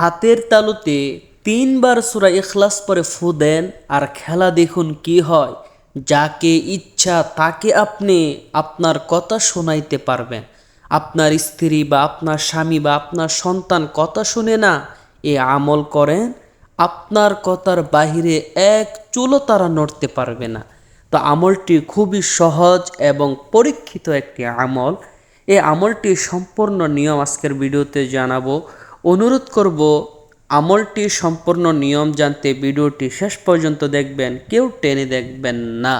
হাতের তালুতে তিনবার সুরা ইখলাস পরে ফু দেন আর খেলা দেখুন কি হয়, যাকে ইচ্ছা তাকে আপনি আপনার কথা শোনাইতে পারবেন। আপনার স্ত্রী বা আপনার স্বামী বা আপনার সন্তান কথা শুনে না, এ আমল করেন, আপনার কথার বাহিরে এক চুলো তারা নড়তে পারবে না। তো আমলটি খুবই সহজ এবং পরীক্ষিত একটি আমল। এই আমলটি সম্পূর্ণ নিয়ম আজকের ভিডিওতে জানাব। অনুরোধ করব, আমলটি সম্পূর্ণ নিয়ম জানতে ভিডিওটি শেষ পর্যন্ত দেখবেন, কেউ টেনে দেখবেন না।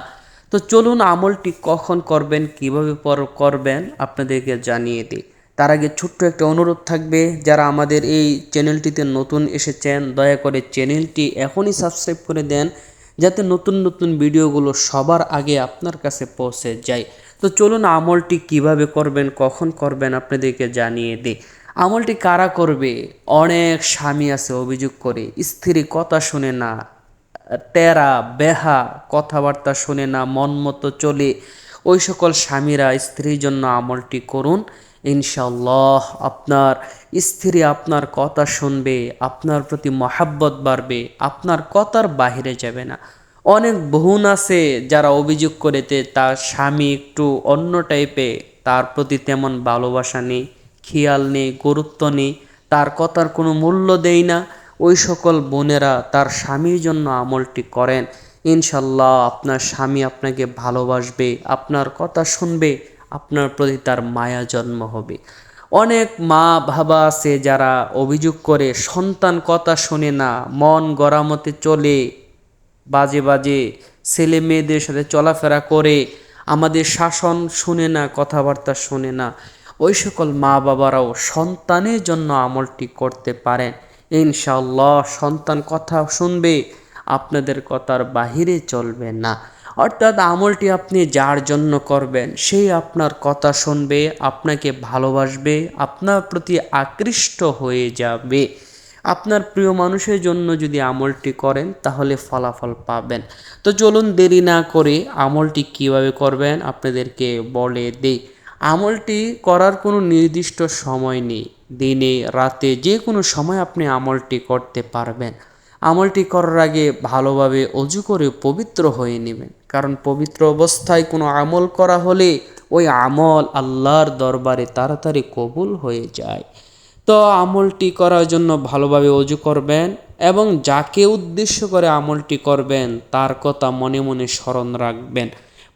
তো চলুন আমলটি কখন করবেন, কীভাবে পর করবেন, আপনাদেরকে জানিয়ে দিই। তার আগে ছোট্ট একটা অনুরোধ থাকবে, যারা আমাদের এই চ্যানেলটিতে নতুন এসেছেন, দয়া করে চ্যানেলটি এখনই সাবস্ক্রাইব করে দেন, যাতে নতুন নতুন ভিডিওগুলো সবার আগে আপনার কাছে পৌঁছে যায়। তো চলুন আমলটি কীভাবে করবেন, কখন করবেন, আপনাদেরকে জানিয়ে দিই। আমলটি কারা করবে? অনেক স্বামী আছে, অভিযোগ করে। স্ত্রী কথা শুনে না, তেরা, বেহা, কথাবার্তা শুনে না, মন মতো চলে। ওই সকল স্বামীরা স্ত্রীর জন্য আমলটি করুন। ইনশাল্লাহ আপনার স্ত্রী আপনার কথা শুনবে, আপনার প্রতি মহাব্বত বাড়বে, আপনার কথার বাহিরে যাবে না। অনেক বহুন আছে যারা অভিযোগ করেতে তার স্বামী একটু অন্য টাইপে তার প্রতি তেমন ভালোবাসা নেই। খেয়াল নেই, গুরুত্ব নেই, তার কথার কোনো মূল্য দেই না। ওই সকল বোনেরা তার স্বামীর জন্য আমলটি করেন। ইনশাল্লাহ আপনার স্বামী আপনাকে ভালোবাসবে, আপনার কথা শুনবে, আপনার প্রতি তার মায়া জন্ম হবে। অনেক মা বাবা আছে যারা অভিযোগ করে, সন্তান কথা শোনে না, মন গড়ামতে চলে, বাজে বাজে ছেলে মেয়েদের সাথে চলাফেরা করে, আমাদের শাসন শুনে না, কথাবার্তা শুনে না। ওই সকল মা বাবারাও সন্তানের জন্য আমলটি করতে পারেন। ইনশাল্লাহ সন্তান কথা শুনবে, আপনাদের কথার বাহিরে চলবে না। অর্থাৎ আমলটি আপনি যার জন্য করবেন, সেই আপনার কথা শুনবে, আপনাকে ভালোবাসবে, আপনার প্রতি আকৃষ্ট হয়ে যাবে। আপনার প্রিয় মানুষের জন্য যদি আমলটি করেন, তাহলে ফলাফল পাবেন। তো চলুন দেরি না করে আমলটি কীভাবে করবেন, আপনাদেরকে বলে দেই। আমলটি করার কোনো নির্দিষ্ট সময় নেই। দিনে, রাতে যে কোনো সময় আপনি আমলটি করতে পারবেন। আমলটি করার আগে ভালোভাবে অজু করে পবিত্র হয়ে নেবেন। কারণ পবিত্র অবস্থায় কোনো আমল করা হলে ওই আমল আল্লাহর দরবারে তাড়াতাড়ি কবুল হয়ে যায়। তো আমলটি করার জন্য ভালোভাবে অজু করবেন এবং যাকে উদ্দেশ্য করে আমলটি করবেন, তার কথা মনে মনে স্মরণ রাখবেন।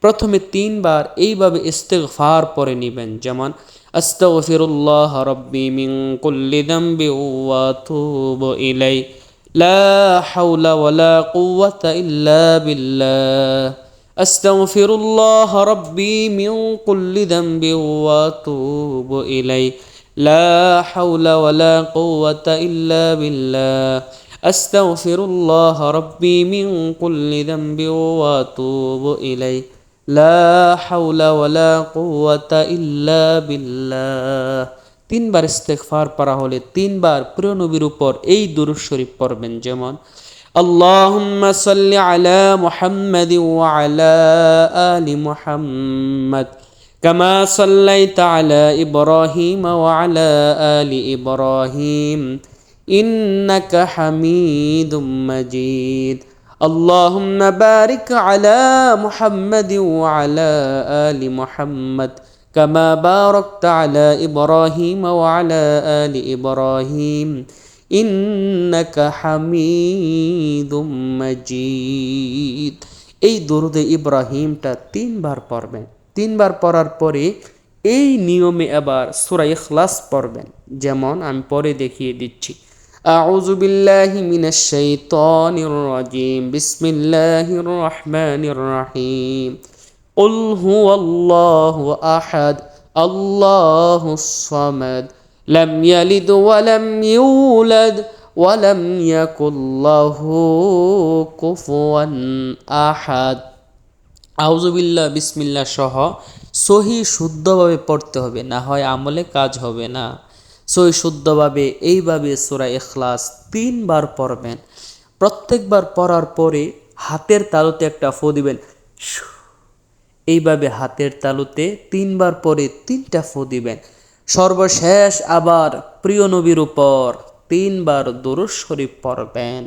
প্রথমে তিনবার এইভাবে ইস্তেগফার পরে নেবেন যেমন আস্তাগফিরুল্লাহ রব্বি মিন কুল্লি যামবি ওয়া আতুবু ইলাই লা হাওলা ওয়ালা কুওয়াতা ইল্লা বিল্লাহ আস্তাগফিরুল্লাহ রব্বি মিন কুল্লি যামবি ওয়া আতুবু ইলাই لا حول ولا قوة إلا بالله أستغفر الله ربي من كل ذنب وأتوب إليه لا حول ولا قوة إلا بالله তিনবার ইস্তেগফার পড়া হলে তিনবার প্রিয় নবীর উপর এই দুরূদ শরীফ পড়বেন যেমন اللهم صل على محمد وعلى آل محمد كما صليت على ابراهيم وعلى ال ابراهيم انك حميد مجيد اللهم بارك على محمد وعلى ال محمد كما باركت على ابراهيم وعلى ال ابراهيم انك حميد مجيد এই দরুদে ইব্রাহিমটা তিনবার পড়বেন তিনবার পড়ার পরে এই নিয়মে আবার সুরা ইখলাস পড়বেন যেমন আমি পরে দেখিয়ে দিচ্ছি أعوذ بالله من الشيطان الرجيم بسم الله الرحمن الرحيم قل هو الله أحد الله الصمد لم يلد ولم يولد ولم يكن له كفوا أحد আউজুবিল্লা বিসমিল্লা সহ সহি শুদ্ধভাবে পড়তে হবে না হয় আমলে কাজ হবে না সহি শুদ্ধভাবে, এইভাবে সোরা এখলাস তিনবার পড়বেন। প্রত্যেকবার পড়ার পরে হাতের তালুতে একটা ফো দিবেন। এইভাবে হাতের তালুতে তিনবার পরে তিনটা ফো দিবেন। সর্বশেষ আবার প্রিয় নবীর উপর তিনবার দরুদ শরীফ পড়বেন।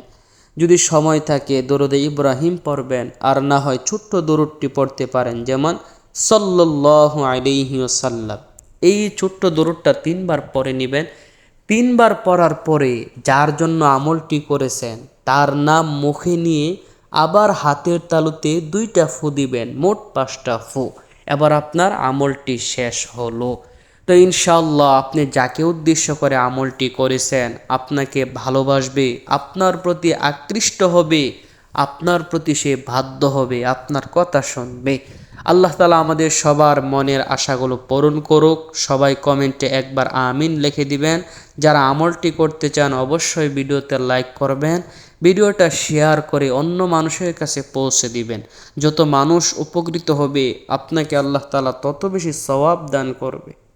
যদি সময় থাকে দরুদে ইব্রাহিম পড়বেন, আর না হয় ছোট্ট দরুদটি পড়তে পারেন, যেমন সাল্লাল্লাহু আলাইহি ওয়াসাল্লাম। এই ছোট্ট দরুদটা তিনবার পরে নেবেন। তিনবার পড়ার পরে যার জন্য আমলটি করেছেন, তার নাম মুখে নিয়ে আবার হাতের তালুতে দুইটা ফু দিবেন, মোট পাঁচটা ফু। এবার আপনার আমলটি শেষ হলো। তো ইনশাল্লাহ আপনি যাকে উদ্দেশ্য করে আমলটি করেছেন, আপনাকে ভালোবাসবে, আপনার প্রতি আকৃষ্ট হবে। আপনার প্রতি সে বাধ্য হবে, আপনার কথা শুনবে। আল্লাহ তালা আমাদের সবার মনের আশাগুলো পূরণ করুক। সবাই কমেন্টে একবার আমিন লিখে দিবেন। যারা আমলটি করতে চান অবশ্যই ভিডিওতে লাইক করবেন। ভিডিওটা শেয়ার করে অন্য মানুষের কাছে পৌঁছে দিবেন। যত মানুষ উপকৃত হবে, আপনাকে আল্লাহ তালা তত বেশি সওয়াব দান করবে।